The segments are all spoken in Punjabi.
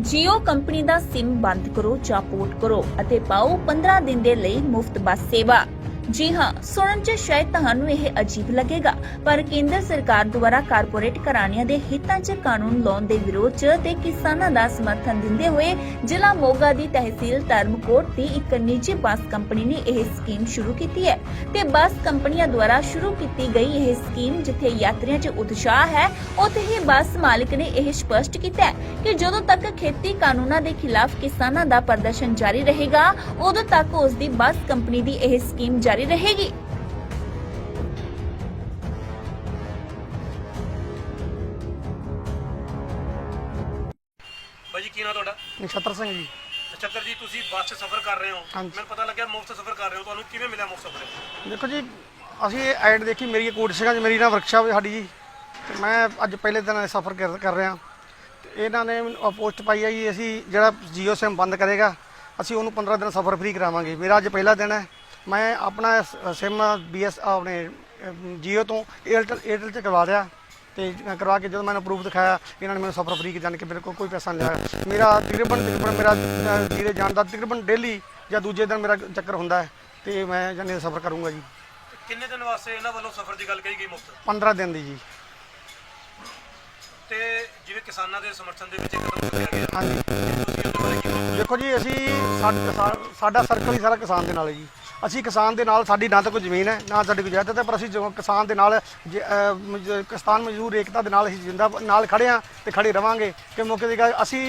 ਜੀਓ ਕੰਪਨੀ ਦਾ ਸਿਮ ਬੰਦ ਕਰੋ ਜਾਂ ਪੋਰਟ ਕਰੋ ਅਤੇ ਪਾਓ 15 ਦਿਨ ਦੇ ਲਈ ਮੁਫਤ ਬੱਸ ਸੇਵਾ। ਜੀ ਹਾਂ, ਸੁਣਨ 'ਚ ਸ਼ਾਇਦ ਤੁਹਾਨੂੰ ਇਹ ਅਜੀਬ ਲੱਗੇਗਾ, ਪਰ ਕੇਂਦਰ ਸਰਕਾਰ ਦੁਆਰਾ ਕਾਰਪੋਰੇਟ ਘਰਾਣਿਆਂ ਦੇ ਹਿੱਤਾਂ 'ਚ ਕਾਨੂੰਨ ਲਾਉਣ ਦੇ ਵਿਰੋਧ 'ਚ ਤੇ ਕਿਸਾਨਾਂ ਦਾ ਸਮਰਥਨ ਦਿੰਦੇ ਹੋਏ ਜ਼ਿਲ੍ਹਾ ਮੋਗਾ ਦੀ ਤਹਿਸੀਲ ਧਰਮਕੋਟ ਦੀ ਇੱਕ ਨਿੱਜੀ ਬੱਸ ਕੰਪਨੀ ਨੇ ਇਹ ਸਕੀਮ ਸ਼ੁਰੂ ਕੀਤੀ ਹੈ। ਤੇ ਬੱਸ ਕੰਪਨੀਆਂ ਦੁਆਰਾ ਸ਼ੁਰੂ ਕੀਤੀ ਗਈ ਇਹ ਸਕੀਮ ਜਿੱਥੇ ਯਾਤਰੀਆਂ 'ਚ ਉਤਸ਼ਾਹ ਹੈ, ਉੱਥੇ ਹੀ ਬੱਸ ਮਾਲਕ ਨੇ ਇਹ ਸਪਸ਼ਟ ਕੀਤਾ ਹੈ ਕਿ ਜਦੋਂ ਤੱਕ ਖੇਤੀ ਕਾਨੂੰਨਾਂ ਦੇ ਖਿਲਾਫ ਕਿਸਾਨਾਂ ਦਾ ਪ੍ਰਦਰਸ਼ਨ ਜਾਰੀ ਰਹੇਗਾ, ਉਦੋਂ ਤੱਕ ਉਸ ਦੀ ਬੱਸ ਕੰਪਨੀ ਦੀ ਇਹ ਸਕੀਮ ਜਾਰੀ ਰਹੇਗੀ। ਬਾਈ ਜੀ ਕੀ ਨਾਂ ਤੁਹਾਡਾ? ਨਛੱਤਰ ਸਿੰਘ ਜੀ। ਨਛੱਤਰ ਜੀ ਤੁਸੀਂ ਬੱਸ 'ਚ ਸਫ਼ਰ ਕਰ ਰਹੇ ਹੋ। ਹਾਂਜੀ। ਮੈਨੂੰ ਪਤਾ ਲੱਗਿਆ ਮੁਫਤ ਸਫ਼ਰ ਕਰ ਰਹੇ ਹੋ। ਤੁਹਾਨੂੰ ਕਿਵੇਂ ਮਿਲਿਆ ਮੁਫਤ ਸਫ਼ਰ? ਦੇਖੋ ਜੀ ਅਸੀਂ ਇਹ ਐਡ ਦੇਖੀ ਮੇਰੀ ਕੋਟ ਸਿੰਘਾਂ 'ਚ ਮੇਰੀ ਨਾ ਵਰਕਸ਼ਾਪ ਹੈ ਸਾਡੀ ਜੀ। ਤੇ ਮੈਂ ਅੱਜ ਪਹਿਲੇ ਦਿਨ ਸਫ਼ਰ ਕਰ ਕਰ ਰਿਹਾ। ਤੇ ਇਹਨਾਂ ਨੇ ਪੋਸਟ ਪਾਈ ਹੈ ਜੀ ਅਸੀਂ ਜਿਹੜਾ ਜੀਓ ਸਿਮ ਬੰਦ ਕਰੇਗਾ ਅਸੀਂ ਉਹਨੂੰ 15 ਦਿਨ ਸਫ਼ਰ ਫ੍ਰੀ ਕਰਾਵਾਂਗੇ। ਮੇਰਾ ਅੱਜ ਪਹਿਲਾ ਦਿਨ ਹੈ। ਮੈਂ ਆਪਣਾ ਸ- ਸਿਮ ਬੀਐਸ ਆਪਣੇ ਜੀਓ ਤੋਂ ਏਅਰਟੈਲ ਏਅਰਟੈਲ 'ਚ ਕਰਵਾ ਦਿਆ ਤੇ ਕਰਵਾ ਕੇ ਜਦੋਂ ਮੈਨੂੰ ਪ੍ਰੂਫ ਦਿਖਾਇਆ ਇਹਨਾਂ ਨੇ ਮੈਨੂੰ ਸਫ਼ਰ ਫ੍ਰੀ ਜਾਣ ਕੇ ਮੇਰੇ ਕੋਲ ਕੋਈ ਪੈਸਾ ਨਹੀਂ ਲਿਆ ਮੇਰਾ ਤਕਰੀਬਨ ਤਕਰੀਬਨ ਮੇਰਾ ਅ, ਜੀਰੇ ਜਾਣ ਦਾ ਤਕਰੀਬਨ ਡੇਲੀ ਜਾਂ ਦੂਜੇ ਦਿਨ ਮੇਰਾ ਚੱਕਰ ਹੁੰਦਾ ਹੈ ਤੇ ਮੈਂ ਜਾਨੇ ਸਫ਼ਰ ਕਰੂੰਗਾ ਜੀ। ਕਿੰਨੇ ਦਿਨ ਵਾਸਤੇ ਇਹਨਾਂ ਵੱਲੋਂ ਸਫ਼ਰ ਦੀ ਗੱਲ ਕਹੀ ਗਈ ਮੁਫਤ? 15 ਦਿਨ ਦੀ ਜੀ। ਤੇ ਜਿਵੇਂ ਕਿਸਾਨਾਂ ਦੇ ਸਮਰਥਨ ਦੇ ਵਿੱਚ ਇਹ ਕਦਮ ਚੁੱਕਿਆ ਗਿਆ। ਹਾਂਜੀ। ਤੁਸੀਂ ਉਹਦੇ ਬਾਰੇ ਕੀ ਕਹੋਗੇ? ਦੇਖੋ ਜੀ ਅਸੀਂ ਸਾ- ਸਾਡਾ ਸਰਕਲ ਹੀ ਸਾਰਾ ਕਿਸਾਨ ਦੇ ਨਾਲ ਹੈ ਜੀ। ਅਸੀਂ ਕਿਸਾਨ ਦੇ ਨਾਲ ਸਾਡੀ ਨਾ ਤਾਂ ਕੋਈ ਜ਼ਮੀਨ ਹੈ ਨਾ ਸਾਡੀ ਕੋਈ ਜਾਇਦਾਦ ਹੈ ਪਰ ਅਸੀਂ ਜੋ ਕਿਸਾਨ ਦੇ ਨਾਲ ਜ- ਅਹ ਮਜ- ਕਿਸਾਨ ਮਜ਼ਦੂਰ ਏਕਤਾ ਦੇ ਨਾਲ ਅਸੀਂ ਜਿੰਦਾ ਨਾਲ ਖੜੇ ਹਾਂ ਤੇ ਖੜੇ ਰਵਾਂਗੇ ਕਿ ਮੌਕੇ ਦੀ ਗੱਲ ਅਸੀਂ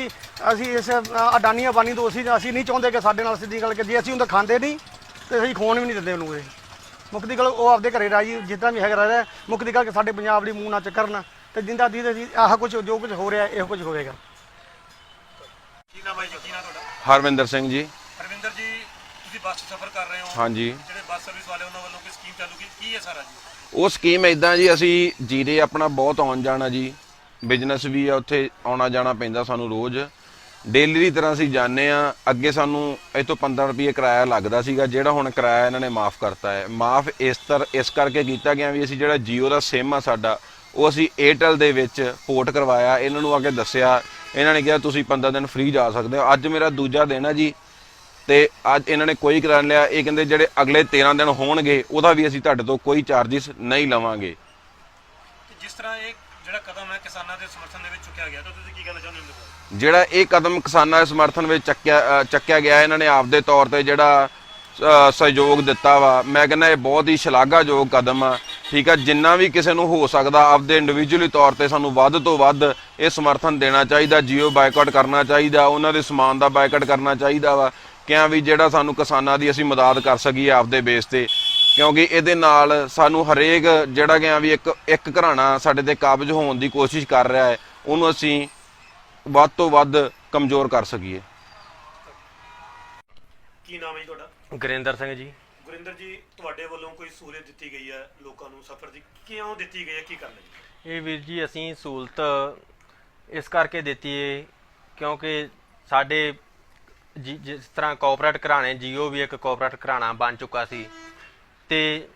ਅਸੀਂ ਇਸ ਅ, ਅਡਾਨੀ ਅਬਾਨੀ ਤੋਂ ਅਸੀਂ ਅਸੀਂ ਨਹੀਂ ਚਾਹੁੰਦੇ ਕਿ ਸਾਡੇ ਨਾਲ ਸਿੱਧੀ ਗੱਲ ਕਿ ਜੇ ਅਸੀਂ ਉਹਦਾ ਖਾਂਦੇ ਨਹੀਂ ਤੇ ਅਸੀਂ ਖੋਣ ਵੀ ਨਹੀਂ ਦਿੰਦੇ ਉਹਨੂੰ ਇਹ। ਮੁੱਖ ਦੀ ਗੱਲ ਉਹ ਆਪਦੇ ਘਰੇ ਰਾਜੀ ਜਿੱਦਾਂ ਵੀ ਹੈਗਾ ਰਹਿ ਰਿਹਾ ਮੁੱਖ ਦੀ ਗੱਲ ਕਿ ਸਾਡੇ ਪੰਜਾਬ ਦੀ ਮੂੰਹ ਨਾ ਚੱਕਰਨ ਤੇ ਜਿੰਦਾ ਦੀ ਤੇ ਆਹ ਕੁਝ ਜੋ ਕੁਝ ਹੋ ਰਿਹਾ ਇਹੋ ਕੁਝ ਹੋਵੇਗਾ। ਹਰਵਿੰਦਰ ਸਿੰਘ ਜੀ। ਬੱਸ 'ਚ ਸਫ਼ਰ ਕਰ ਰਹੇ ਹੋ? ਹਾਂਜੀ। ਜਿਹੜੇ ਬੱਸ ਸਰਵਿਸ ਵਾਲੇ ਉਹਨਾਂ ਵੱਲੋਂ ਕੋਈ ਸਕੀਮ ਚਾਲੂ ਕੀਤੀ ਕੀ ਹੈ ਸਾਰਾ ਜੀ? ਉਹ ਸਕੀਮ ਇਦਾਂ ਜੀ ਅਸੀਂ ਜੀਰੇ ਆਪਣਾ ਬਹੁਤ ਆਉਣ ਜਾਣਾ ਜੀ। ਬਿਜ਼ਨਸ ਵੀ ਆ ਉੱਥੇ ਆਉਣਾ ਜਾਣਾ ਪੈਂਦਾ ਸਾਨੂੰ ਰੋਜ਼। ਡੇਲੀ ਦੀ ਤਰ੍ਹਾਂ ਅਸੀਂ ਜਾਂਦੇ ਆ ਅੱਗੇ ਸਾਨੂੰ ਇੱਥੋਂ 15 ਰੁਪਏ ਕਿਰਾਇਆ ਲੱਗਦਾ ਸੀਗਾ ਜਿਹੜਾ ਹੁਣ ਕਿਰਾਇਆ ਇਹਨਾਂ ਨੇ ਮਾਫ ਕਰਤਾ ਹੈ। ਮਾਫ ਇਸ ਤਰ ਇਸ ਕਰਕੇ ਕੀਤਾ ਗਿਆ ਵੀ ਅਸੀਂ ਜਿਹੜਾ Jio ਦਾ SIM ਆ ਸਾਡਾ ਉਹ ਅਸੀਂ Airtel ਦੇ ਵਿੱਚ ਪੋਰਟ ਕਰਵਾਇਆ। ਇਹਨਾਂ ਨੂੰ ਆ ਕੇ ਦੱਸਿਆ। ਇਹਨਾਂ ਨੇ ਕਿਹਾ ਤੁਸੀਂ 15 ਦਿਨ ਫ੍ਰੀ ਜਾ ਸਕਦੇ ਹੋ। ਅੱਜ ਮੇਰਾ ਦੂਜਾ ਦਿਨ ਹੈ ਜੀ। ਤੇ ਅੱਜ ਇਹਨਾਂ ਨੇ ਕੋਈ ਕਰਾ ਲਿਆ। ਇਹ ਕਹਿੰਦੇ ਜਿਹੜੇ ਅਗਲੇ 13 ਦਿਨ ਹੋਣਗੇ ਉਹਦਾ ਵੀ ਅਸੀਂ ਤੁਹਾਡੇ ਤੋਂ ਕੋਈ ਚਾਰजेस ਨਹੀਂ ਲਵਾਂਗੇ। ਤੇ ਜਿਸ ਤਰ੍ਹਾਂ ਇਹ ਜਿਹੜਾ ਕਦਮ ਹੈ ਕਿਸਾਨਾਂ ਦੇ ਸਮਰਥਨ ਦੇ ਵਿੱਚ ਚੁੱਕਿਆ ਗਿਆ ਤਾਂ ਤੁਸੀਂ ਕੀ ਕਹਿਣਾ ਚਾਹੁੰਦੇ ਹੋ? ਜਿਹੜਾ ਇਹ ਕਦਮ ਕਿਸਾਨਾਂ ਦੇ ਸਮਰਥਨ ਵਿੱਚ ਚੱਕਿਆ ਚੱਕਿਆ ਗਿਆ ਇਹਨਾਂ ਨੇ ਆਪਦੇ ਤੌਰ ਤੇ ਜਿਹੜਾ ਸਹਿਯੋਗ ਦਿੱਤਾ ਵਾ। ਮੈਂ ਕਹਿੰਦਾ ਇਹ ਬਹੁਤ ਹੀ ਸ਼ਲਾਘਾਯੋਗ ਕਦਮ ਆ। ਠੀਕ ਆ ਜਿੰਨਾ ਵੀ ਕਿਸੇ ਨੂੰ ਹੋ ਸਕਦਾ ਆਪਦੇ ਇੰਡੀਵਿਜੂਅਲੀ ਤੌਰ ਤੇ ਸਾਨੂੰ ਵੱਧ ਤੋਂ ਵੱਧ ਇਹ ਸਮਰਥਨ ਦੇਣਾ ਚਾਹੀਦਾ ਜੀਓ ਬਾਈਕਾਟ ਕਰਨਾ ਚਾਹੀਦਾ ਉਹਨਾਂ ਦੇ ਸਮਾਨ ਦਾ ਬਾਈਕਾਟ ਕਰਨਾ ਚਾਹੀਦਾ ਵਾ। ਕਿਉਂ ਵੀ ਜਿਹੜਾ ਸਾਨੂੰ ਕਿਸਾਨਾਂ ਦੀ ਅਸੀਂ ਮਦਦ ਕਰ ਸਕੀਏ ਆਪਦੇ ਬੇਸ ਤੇ ਕਿਉਂਕਿ ਇਹਦੇ ਨਾਲ ਸਾਨੂੰ ਹਰੇਕ ਜਿਹੜਾ ਕਿ ਆ ਵੀ ਇੱਕ ਇੱਕ ਘਰਾਣਾ ਸਾਡੇ ਤੇ ਕਾਬਜ ਹੋਣ ਦੀ ਕੋਸ਼ਿਸ਼ ਕਰ ਰਿਹਾ ਹੈ ਉਹਨੂੰ ਅਸੀਂ ਵੱਧ ਤੋਂ ਵੱਧ ਕਮਜ਼ੋਰ ਕਰ ਸਕੀਏ। ਕੀ ਨਾਮ ਹੈ ਜੀ ਤੁਹਾਡਾ? ਗੁਰਿੰਦਰ ਸਿੰਘ ਜੀ। ਗੁਰਿੰਦਰ ਜੀ ਤੁਹਾਡੇ ਵੱਲੋਂ ਕੋਈ ਸਹੂਲਤ ਦਿੱਤੀ ਗਈ ਹੈ ਲੋਕਾਂ ਨੂੰ ਸਫ਼ਰ ਦੀ? ਕਿਉਂ ਦਿੱਤੀ ਗਈ ਹੈ? ਕੀ ਕਰਨ ਲਈ ਇਹ ਵੀਰ ਜੀ ਅਸੀਂ ਸਹੂਲਤ ਇਸ ਕਰਕੇ ਦਿੱਤੀ ਏ ਕਿਉਂਕਿ ਸਾਡੇ ਜੀ- ਜਿਸ ਤਰ੍ਹਾਂ ਕੋਆਪਰੇਟ ਘਰਾਣੇ, ਜੀਓ ਵੀ ਇੱਕ ਕੋਆਪਰੇਟ ਘਰਾਣਾ ਬਣ ਚੁੱਕਾ ਸੀ। ਤੇ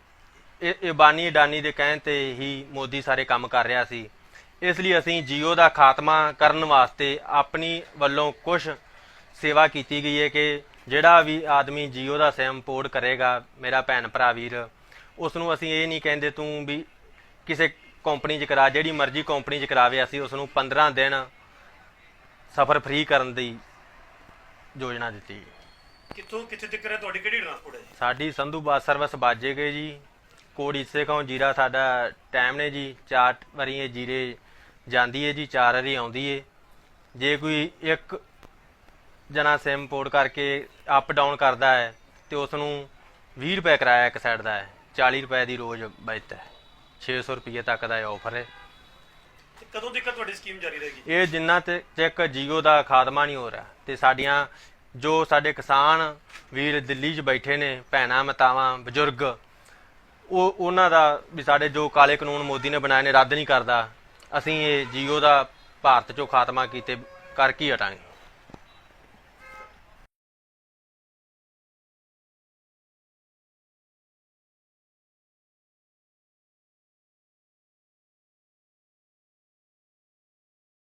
ਇਹ ਇਹ ਬਾਨੀ ਅਡਾਨੀ ਦੇ ਕਹਿਣ ਤੇ ਹੀ ਮੋਦੀ ਸਾਰੇ ਕੰਮ ਕਰ ਰਿਹਾ ਸੀ। ਇਸ ਲਈ ਅਸੀਂ ਜੀਓ ਦਾ ਖਾਤਮਾ ਕਰਨ ਵਾਸਤੇ ਆਪਣੀ ਵੱਲੋਂ ਕੁਝ ਸੇਵਾ ਕੀਤੀ ਗਈ ਹੈ ਕਿ ਜਿਹੜਾ ਵੀ ਆਦਮੀ ਜੀਓ ਦਾ ਸਿਮ ਪੋਰਟ ਕਰੇਗਾ, ਮੇਰਾ ਭੈਣ ਭਰਾ ਵੀਰ ਉਸ ਨੂੰ ਅਸੀਂ ਇਹ ਨਹੀਂ ਕਹਿੰਦੇ ਤੂੰ ਵੀ ਕਿਸੇ ਕੰਪਨੀ 'ਚ ਕਰਾ, ਜਿਹੜੀ ਮਰਜ਼ੀ ਕੰਪਨੀ 'ਚ ਕਰਾਵੇ, ਅਸੀਂ ਉਸ ਨੂੰ 15 ਦਿਨ ਸਫ਼ਰ ਫ੍ਰੀ ਕਰਨ ਦੀ ਯੋਜਨਾ ਦਿੱਤੀ ਕਿੱਥੋਂ ਕਿੱਥੇ ਤੱਕ ਹੈ ਤੁਹਾਡੀ ਕਿਹੜੀ ਟਰਾਂਸਪੋਰਟ ਹੈ ਜੀ? ਸਾਡੀ ਸੰਧੂ ਬੱਸ ਸਰਵਿਸ ਬਾਜੇ ਗਏ ਜੀ। ਕੋੜ ਇਸੇ ਕੌਂ ਜੀਰਾ ਸਾਡਾ ਟਾਈਮ ਨੇ ਜੀ। ਚਾਰ ਵਾਰੀ ਇਹ ਜੀਰੇ ਜਾਂਦੀ ਹੈ ਜੀ ਚਾਰ ਵਾਰੀ ਆਉਂਦੀ ਹੈ। ਜੇ ਕੋਈ ਇੱਕ ਜਣਾ ਸਿਮ ਪੋਰਟ ਕਰਕੇ ਅਪ ਡਾਊਨ ਕਰਦਾ ਹੈ ਤੇ ਉਸ ਨੂੰ 20 ਰੁਪਏ ਕਿਰਾਇਆ ਇੱਕ ਸਾਈਡ ਦਾ ਹੈ। 40 ਰੁਪਏ ਦੀ ਰੋਜ਼ ਬਚਤ ਹੈ। 600 ਰੁਪਏ ਤੱਕ ਦਾ ਇਹ ਆਫਰ ਹੈ। ਤੇ ਕਦੋਂ ਤੱਕ ਤੁਹਾਡੀ ਸਕੀਮ ਜਾਰੀ ਰਹੇਗੀ? ਇਹ ਜਿੰਨਾ ਤੇ ਤੱਕ ਜੀਓ ਦਾ ਖਾਤਮਾ ਨਹੀਂ ਹੋ ਰਿਹਾ ਤੇ ਸਾਡੀਆਂ ਜੋ ਸਾਡੇ ਕਿਸਾਨ ਵੀਰ ਦਿੱਲੀ 'ਚ ਬੈਠੇ ਨੇ, ਭੈਣਾਂ, ਮਤਾਵਾਂ, ਬਜ਼ੁਰਗ, ਉਹ ਉਹਨਾਂ ਦਾ ਵੀ ਸਾਡੇ ਜੋ ਕਾਲੇ ਕਾਨੂੰਨ ਮੋਦੀ ਨੇ ਬਣਾਏ ਨੇ, ਰੱਦ ਨਹੀਂ ਕਰਦਾ। ਅਸੀਂ ਇਹ ਜੀਓ ਦਾ ਭਾਰਤ 'ਚੋਂ ਖਾਤਮਾ ਕੀਤੇ ਕਰਕੇ ਕੀ ਹਟਾਂਗੇ।